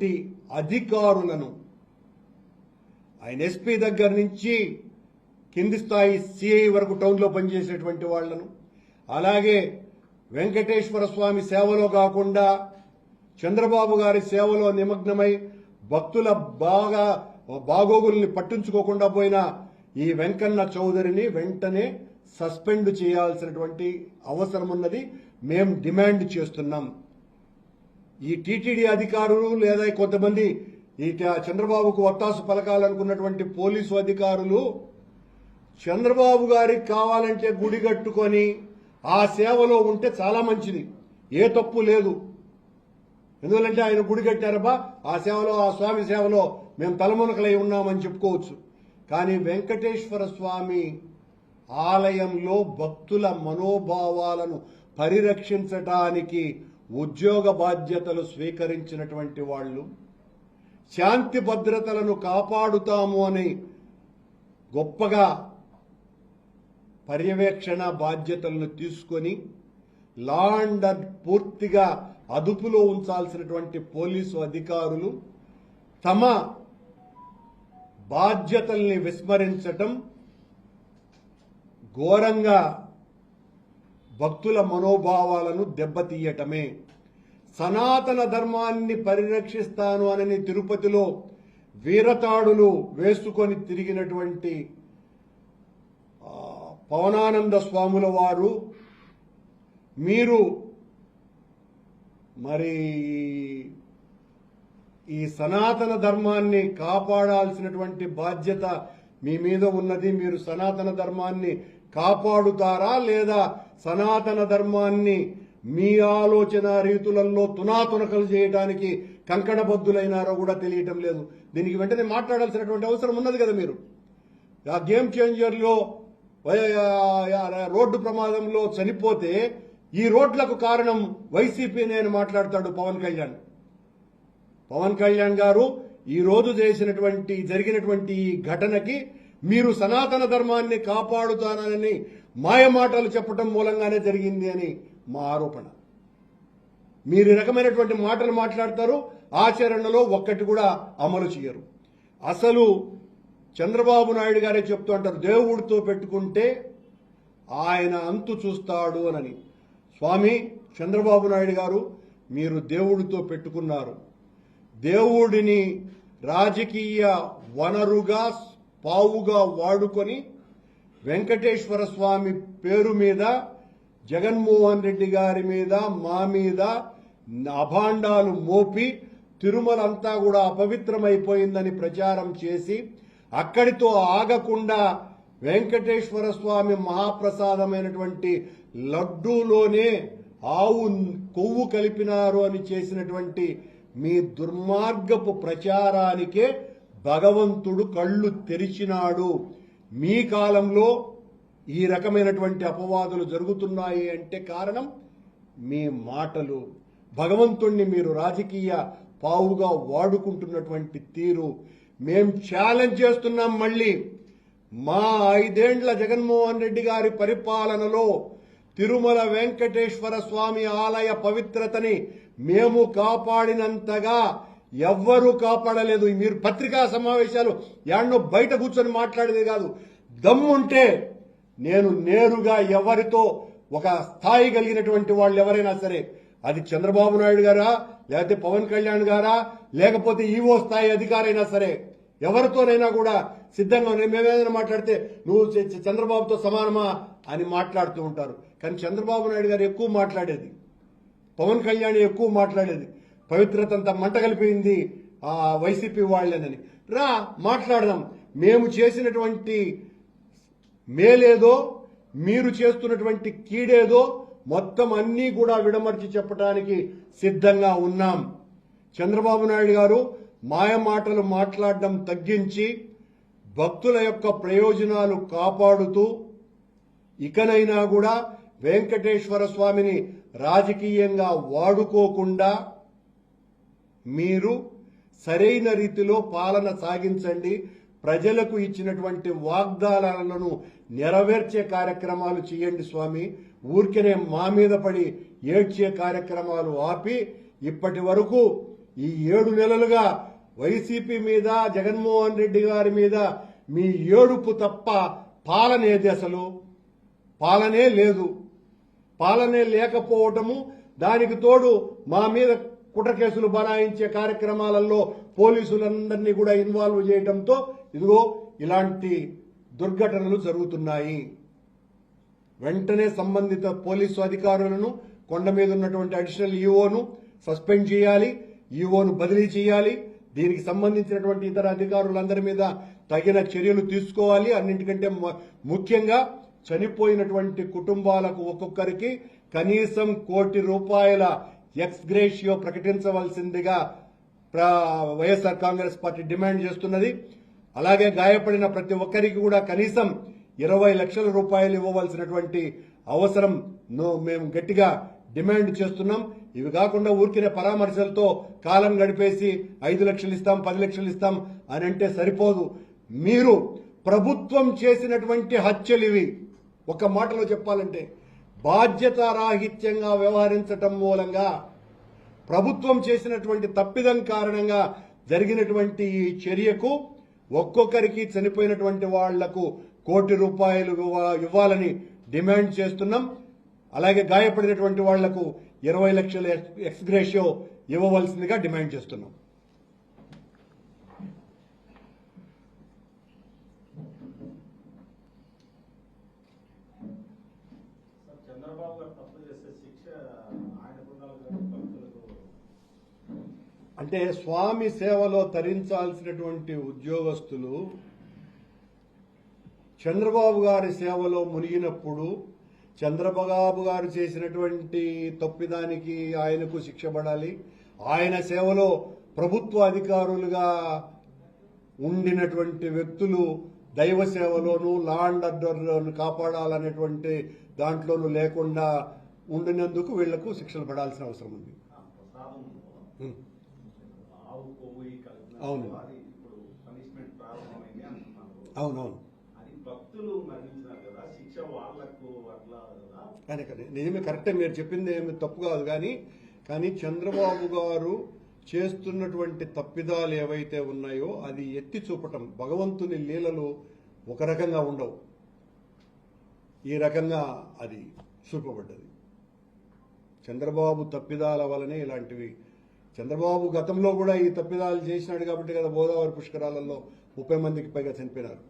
అధికారులను. ఆయన ఎస్పీ దగ్గర నుంచి కింది స్థాయి సిఐ వరకు టౌన్లో పనిచేసేటువంటి వాళ్ళను అలాగే వెంకటేశ్వర స్వామి సేవలో కాకుండా చంద్రబాబు గారి సేవలో నిమగ్నమై భక్తుల బాగా బాగోగుల్ని పట్టించుకోకుండా పోయిన ఈ వెంకన్న చౌదరిని వెంటనే సస్పెండ్ చేయాల్సినటువంటి అవసరం ఉన్నది మేం డిమాండ్ చేస్తున్నాం. ఈ టీటీడీ అధికారులు లేదా కొంతమంది ఈ చంద్రబాబుకు వత్తాసు పలకాలనుకున్నటువంటి పోలీసు అధికారులు చంద్రబాబు గారికి కావాలంటే గుడి కట్టుకొని ఆ సేవలో ఉంటే చాలా మంచిది. ఏ తప్పు లేదు. ఎందుకంటే ఆయన గుడి కట్టారబ్బా ఆ సేవలో ఆ స్వామి సేవలో మేము తలమునకలై ఉన్నామని చెప్పుకోవచ్చు. కానీ వెంకటేశ్వర స్వామి ఆలయంలో భక్తుల మనోభావాలను పరిరక్షించటానికి ఉద్యోగ బాధ్యతలు స్వీకరించినటువంటి వాళ్ళు శాంతి భద్రతలను కాపాడుతాము అని గొప్పగా పర్యవేక్షణ బాధ్యతలను తీసుకొని లా అండ్ పూర్తిగా అదుపులో ఉంచాల్సినటువంటి పోలీసు అధికారులు తమ బాధ్యతల్ని విస్మరించటం ఘోరంగా భక్తుల మనోభావాలను దెబ్బతీయటమే. సనాతన ధర్మాన్ని పరిరక్షిస్తాను అని తిరుపతిలో వీరతాడులు వేసుకొని తిరిగినటువంటి పవనానంద స్వాముల వారు మీరు మరి ఈ సనాతన ధర్మాన్ని కాపాడాల్సినటువంటి బాధ్యత మీ మీద ఉన్నది. మీరు సనాతన ధర్మాన్ని కాపాడుతారా లేదా సనాతన ధర్మాన్ని మీ ఆలోచన రీతులలో తునాతునకలు చేయడానికి కంకణబద్దులైనారో కూడా తెలియటం లేదు. దీనికి వెంటనే మాట్లాడాల్సినటువంటి అవసరం ఉన్నది కదా మీరు. ఆ గేమ్ చేంజర్లో రోడ్డు ప్రమాదంలో చనిపోతే ఈ రోడ్లకు కారణం వైసీపీ అని మాట్లాడతాడు పవన్ కళ్యాణ్. పవన్ కళ్యాణ్ గారు ఈ రోజు చేసినటువంటి జరిగినటువంటి ఈ ఘటనకి మీరు సనాతన ధర్మాన్ని కాపాడుతానని మాయ మాటలు చెప్పడం మూలంగానే జరిగింది అని మా ఆరోపణ. మీరు రకమైనటువంటి మాటలు మాట్లాడతారు ఆచరణలో ఒక్కటి కూడా అమలు చేయరు. అసలు చంద్రబాబు నాయుడు గారే చెప్తూ అంటారు దేవుడితో పెట్టుకుంటే ఆయన అంతు చూస్తాడు అని స్వామి చంద్రబాబు నాయుడు గారు మీరు దేవుడితో పెట్టుకున్నారు. దేవుడిని రాజకీయ వనరుగా పావుగా వాడుకొని వెంకటేశ్వర స్వామి పేరు మీద జగన్మోహన్ రెడ్డి గారి మీద మా మీద అభాండాలు మోపి తిరుమలంతా కూడా అపవిత్రమైపోయిందని ప్రచారం చేసి అక్కడితో ఆగకుండా వెంకటేశ్వర స్వామి మహాప్రసాదమైనటువంటి లడ్డూలోనే ఆవు కొవ్వు కలిపినారు అని చేసినటువంటి మీ దుర్మార్గపు ప్రచారానికే భగవంతుడు కళ్ళు తెరిచినాడు. మీ కాలంలో ఈ రకమైనటువంటి అపవాదులు జరుగుతున్నాయి అంటే కారణం మీ మాటలు. భగవంతుణ్ణి మీరు రాజకీయ పావుగా వాడుకుంటున్నటువంటి తీరు. మేం ఛాలెంజ్ చేస్తున్నాం మళ్ళీ. మా ఐదేండ్ల జగన్మోహన్ రెడ్డి గారి పరిపాలనలో తిరుమల వెంకటేశ్వర స్వామి ఆలయ పవిత్రతని మేము కాపాడినంతగా ఎవ్వరూ కాపాడలేదు. మీరు పత్రికా సమావేశాలు యాడ్నో బయట కూర్చొని మాట్లాడేది కాదు. దమ్ముంటే నేను నేరుగా ఎవరితో ఒక స్థాయి కలిగినటువంటి వాళ్ళు ఎవరైనా సరే అది చంద్రబాబు నాయుడు గారా లేకపోతే పవన్ కళ్యాణ్ గారా లేకపోతే ఈవో స్థాయి అధికారైనా సరే ఎవరితోనైనా కూడా సిద్ధంగా మేమేదైనా మాట్లాడితే నువ్వు చంద్రబాబుతో సమానమా అని మాట్లాడుతూ ఉంటారు. కానీ చంద్రబాబు నాయుడు గారు ఎక్కువ మాట్లాడేది. పవన్ కళ్యాణ్ ఎక్కువ మాట్లాడేది. పవిత్రత అంతా మంట కలిపింది ఆ వైసీపీ వాళ్ళేనని రా మాట్లాడదాం. మేము చేసినటువంటి మేలేదో మీరు చేస్తున్నటువంటి కీడేదో మొత్తం అన్నీ కూడా విడమర్చి చెప్పడానికి సిద్ధంగా ఉన్నాం. చంద్రబాబు నాయుడు గారు మాయ మాటలు మాట్లాడడం తగ్గించి భక్తుల యొక్క ప్రయోజనాలు కాపాడుతూ ఇకనైనా కూడా వెంకటేశ్వర స్వామిని రాజకీయంగా వాడుకోకుండా మీరు సరైన రీతిలో పాలన సాగించండి. ప్రజలకు ఇచ్చినటువంటి వాగ్దానాలను నెరవేర్చే కార్యక్రమాలు చేయండి స్వామి. ఊరికనే మా మీద పడి ఏడ్చే కార్యక్రమాలు ఆపి ఇప్పటి వరకు ఈ ఏడు నెలలుగా వైసీపీ మీద జగన్మోహన్ రెడ్డి గారి మీద మీ ఏడుపు తప్ప పాలనేది అసలు పాలనే లేదు. పాలనే లేకపోవటము దానికి తోడు మా మీద కుట్ర కేసులు బనాయించే కార్యక్రమాలలో పోలీసులందరినీ కూడా ఇన్వాల్వ్ చేయడంతో ఇదిగో ఇలాంటి దుర్ఘటనలు జరుగుతున్నాయి. వెంటనే సంబంధిత పోలీసు అధికారులను కొండ మీద ఉన్నటువంటి అడిషనల్ ఈఓను సస్పెండ్ చేయాలి ఈఓను బదిలీ చేయాలి దీనికి సంబంధించినటువంటి ఇతర అధికారులందరి మీద తగిన చర్యలు తీసుకోవాలి. అన్నింటికంటే ముఖ్యంగా చనిపోయినటువంటి కుటుంబాలకు ఒక్కొక్కరికి కనీసం కోటి రూపాయల ఎక్స్ గ్రేషియో ప్రకటించవలసిందిగా వైఎస్ఆర్ కాంగ్రెస్ పార్టీ డిమాండ్ చేస్తున్నది. అలాగే గాయపడిన ప్రతి ఒక్కరికి కూడా కనీసం ఇరవై లక్షల రూపాయలు ఇవ్వవలసినటువంటి అవసరం మేము గట్టిగా డిమాండ్ చేస్తున్నాం. ఇవి కాకుండా ఊరికినే పరామర్శలతో కాలం గడిపేసి ఐదు లక్షలు ఇస్తాం పది లక్షలు ఇస్తాం అని అంటే సరిపోదు. మీరు ప్రభుత్వం చేసినటువంటి హత్యలు ఇవి. ఒక మాటలో చెప్పాలంటే బాధ్యతారాహిత్యంగా వ్యవహరించటం మూలంగా ప్రభుత్వం చేసినటువంటి తప్పిదం కారణంగా జరిగినటువంటి ఈ చర్యకు ఒక్కొక్కరికి చనిపోయినటువంటి వాళ్ళకు కోటి రూపాయలు ఇవ్వాలని డిమాండ్ చేస్తున్నాం. అలాగే గాయపడినటువంటి వాళ్ళకు ఇరవై లక్షల ఎక్స్గ్రేషియో ఇవ్వవలసిందిగా డిమాండ్ చేస్తున్నాం సార్ చంద్రబాబు గారు తప్పు చేస్తే శిక్ష ఆయనకు ఉండాలి కానీ భక్తులకు అంటే స్వామి సేవలో తరించాల్సినటువంటి ఉద్యోగస్తులు చంద్రబాబు గారి సేవలో మునిగినప్పుడు చంద్రబాబు గారు చేసినటువంటి తప్పిదానికి ఆయనకు శిక్ష పడాలి. ఆయన సేవలో ప్రభుత్వ అధికారులుగా ఉండినటువంటి వ్యక్తులు దైవ సేవలోను లా అండ్ ఆర్డర్లను కాపాడాలనేటువంటి దాంట్లోనూ లేకుండా ఉండినందుకు వీళ్ళకు శిక్షలు పడాల్సిన అవసరం ఉంది. ఆవు కొవ్వు అవును. అది ఇప్పుడు పనిష్మెంట్ ప్రారంభమైంది అంటున్నారు. అవునవును. భక్తులు మరణించినారు కదా శిక్ష వాళ్ళకు అట్లా కదా? కానీ కానీ నిజమే కరెక్టే మీరు చెప్పింది ఏమి తప్పు కాదు కానీ కానీ చంద్రబాబు గారు చేస్తున్నటువంటి తప్పిదాలు ఏవైతే ఉన్నాయో అది ఎత్తి చూపటం భగవంతుని లీలలు ఒక రకంగా ఉండవు. ఈ రకంగా అది చూపబడ్డది. చంద్రబాబు తప్పిదాల వలనే ఇలాంటివి చంద్రబాబు గతంలో కూడా ఈ తప్పిదాలు చేసినాడు కాబట్టి కదా గోదావరి పుష్కరాలలో ముప్పై మందికి పైగా చనిపోయినారు.